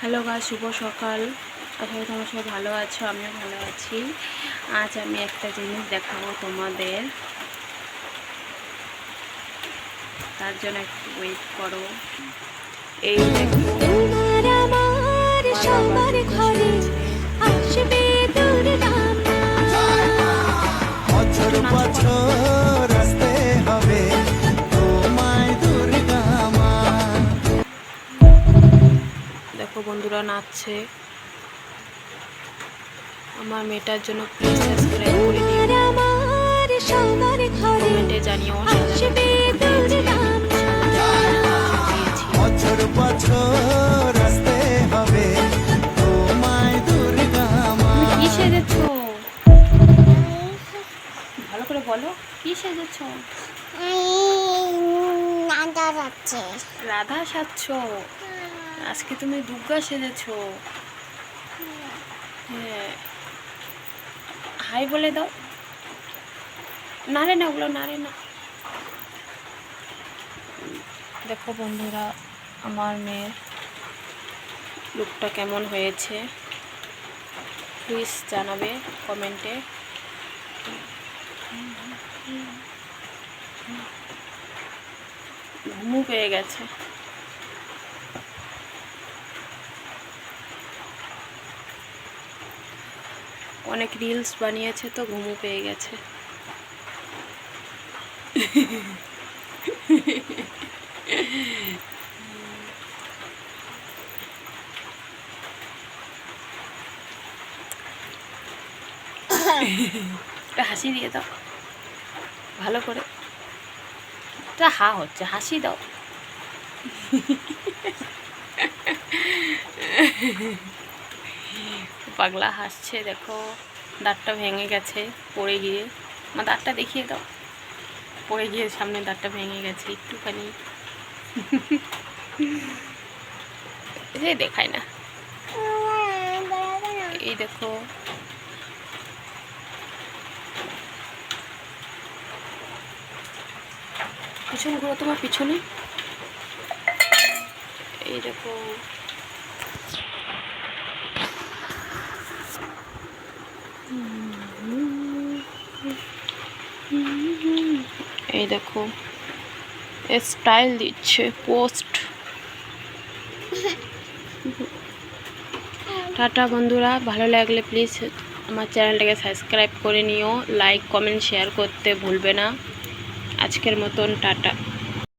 Hello গাছ শুভ সকাল। আশা করি তোমরা সবাই ভালো আছো আমিও ভালো আছি। আজ আমি একটা জিনিস দেখাবো তোমাদের। তার জন্য একটু ওয়েট করো। এই দেখো। দেখো বন্ধুরা নাচছে। আমার মেয়েটার জন্য প্লিজ সাবস্ক্রাইব করে দিও। তোমার আমার সবার ঘরে কমেন্টে জানিও আসবে দুর্গামা দিয়েছি বছর বছর আসতে হবে। তোমায় দুর্গা মা। কি সেজেছ? ভালো করে বলো কি সেজেছ। রাধা সাজছ? আজকে তুমি দুর্গা সেজেছ। হ্যাঁ। হাই বলে দাও। নারে না ওগুলো নারে না। দেখো বন্ধুরা, আমার মেয়ের লুকটা কেমন হয়েছে? প্লিজ জানাবে কমেন্টে। ঘুমু পেয়ে গেছে। অনেক রিলস বানিয়েছে তো ঘুমু পেয়ে গেছে। একটা হাসি দিয়ে দাও। ভালো করে। এটা হা হচ্ছে, হাসি দাও। পাগলা হাসছে, দেখো, দাঁতটা ভেঙে গেছে, পড়ে গিয়ে। আমার দাঁতটা দেখিয়ে দাও। পড়ে গিয়ে সামনে দাঁতটা ভেঙে গেছে, একটুখানি। এই দেখায় না। এই দেখো। পিছনে ঘুরো তোমার পিছনে? এই দেখো। এই দেখো স্টাইল দিচ্ছে পোস্ট টাটা বন্ধুরা, ভালো লাগলে প্লিজ আমার চ্যানেলটাকে সাবস্ক্রাইব করে নিও লাইক কমেন্ট শেয়ার করতে ভুলবে না। আজকের মতন, টাটা।